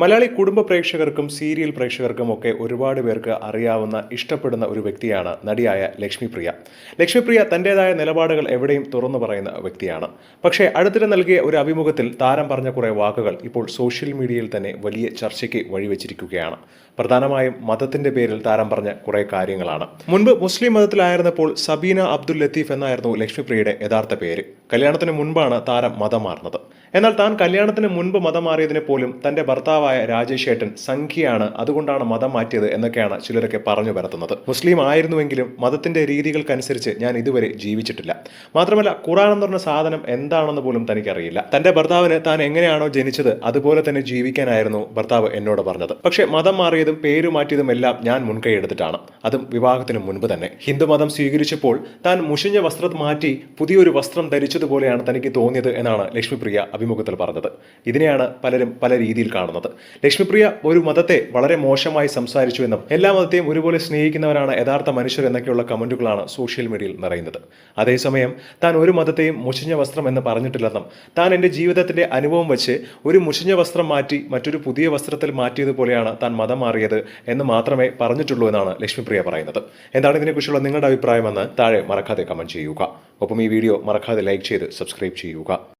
മലയാളി കുടുംബ പ്രേക്ഷകർക്കും സീരിയൽ പ്രേക്ഷകർക്കും ഒക്കെ ഒരുപാട് പേർക്ക് അറിയാവുന്ന ഇഷ്ടപ്പെടുന്ന ഒരു വ്യക്തിയാണ് നടിയായ ലക്ഷ്മിപ്രിയ. ലക്ഷ്മിപ്രിയ തന്റെതായ നിലപാടുകൾ എവിടെയും തുറന്നു പറയുന്ന വ്യക്തിയാണ്. പക്ഷേ അടുത്തിടെ നൽകിയ ഒരു അഭിമുഖത്തിൽ താരം പറഞ്ഞ കുറേ വാക്കുകൾ ഇപ്പോൾ സോഷ്യൽ മീഡിയയിൽ തന്നെ വലിയ ചർച്ചയ്ക്ക് വഴിവെച്ചിരിക്കുകയാണ്. പ്രധാനമായും മതത്തിന്റെ പേരിൽ താരം പറഞ്ഞ കുറേ കാര്യങ്ങളാണ്. മുൻപ് മുസ്ലിം മതത്തിലായിരുന്നപ്പോൾ സബീന അബ്ദുൽ ലത്തീഫ് എന്നായിരുന്നു ലക്ഷ്മിപ്രിയയുടെ യഥാർത്ഥ പേര്. കല്യാണത്തിന് മുൻപാണ് താരം മതം മാറുന്നത്. എന്നാൽ താൻ കല്യാണത്തിന് മുൻപ് മതം മാറിയതിനെ പോലും തന്റെ ഭർത്താവായ രാജേഷ് ഏട്ടൻ സംഖ്യയാണ് അതുകൊണ്ടാണ് മതം മാറ്റിയത് എന്നൊക്കെയാണ് ചിലരൊക്കെ പറഞ്ഞു പരത്തുന്നത്. മുസ്ലിം ആയിരുന്നുവെങ്കിലും മതത്തിന്റെ രീതികൾക്കനുസരിച്ച് ഞാൻ ഇതുവരെ ജീവിച്ചിട്ടില്ല. മാത്രമല്ല ഖുറാൻ എന്ന് പറഞ്ഞ സാധനം എന്താണെന്ന് പോലും തനിക്കറിയില്ല. തന്റെ ഭർത്താവിന് താൻ എങ്ങനെയാണോ ജനിച്ചത് അതുപോലെ തന്നെ ജീവിക്കാനായിരുന്നു ഭർത്താവ് എന്നോട് പറഞ്ഞത്. പക്ഷെ മതം മാറിയതും പേര് മാറ്റിയതും എല്ലാം ഞാൻ മുൻകൈ എടുത്തിട്ടാണ്. അതും വിവാഹത്തിന് മുൻപ് തന്നെ. ഹിന്ദുമതം സ്വീകരിച്ചപ്പോൾ താൻ മുഷിഞ്ഞ വസ്ത്രം മാറ്റി പുതിയൊരു വസ്ത്രം ധരിച്ചതുപോലെയാണ് തനിക്ക് തോന്നിയത് എന്നാണ് ലക്ഷ്മിപ്രിയ അഭിമുഖത്തിൽ പറഞ്ഞത്. ഇതിനെയാണ് പലരും പല രീതിയിൽ കാണുന്നത്. ലക്ഷ്മിപ്രിയ ഒരു മതത്തെ വളരെ മോശമായി സംസാരിച്ചു എന്നും എല്ലാ മതത്തെയും ഒരുപോലെ സ്നേഹിക്കുന്നവരാണ് യഥാർത്ഥ മനുഷ്യർ എന്നൊക്കെയുള്ള കമന്റുകളാണ് സോഷ്യൽ മീഡിയയിൽ നിറയുന്നത്. അതേസമയം താൻ ഒരു മതത്തെയും മുഷിഞ്ഞ വസ്ത്രം എന്ന് പറഞ്ഞിട്ടില്ലെന്നും താൻ എന്റെ ജീവിതത്തിന്റെ അനുഭവം വെച്ച് ഒരു മുഷിഞ്ഞ വസ്ത്രം മാറ്റി മറ്റൊരു പുതിയ വസ്ത്രത്തിൽ മാറ്റിയതുപോലെയാണ് താൻ മതം മാറിയത് എന്ന് മാത്രമേ പറഞ്ഞിട്ടുള്ളൂ എന്നാണ് ലക്ഷ്മിപ്രിയ പറയുന്നത്. എന്താണ് ഇതിനെക്കുറിച്ചുള്ള നിങ്ങളുടെ അഭിപ്രായമെന്ന് താഴെ മറക്കാതെ കമന്റ് ചെയ്യുക. ഒപ്പം ഈ വീഡിയോ മറക്കാതെ ലൈക്ക് ചെയ്ത് സബ്സ്ക്രൈബ് ചെയ്യുക.